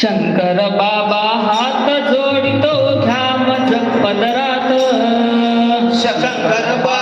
शंकर बाबा हात जोडितो धाम जपदरात शंकर बाबा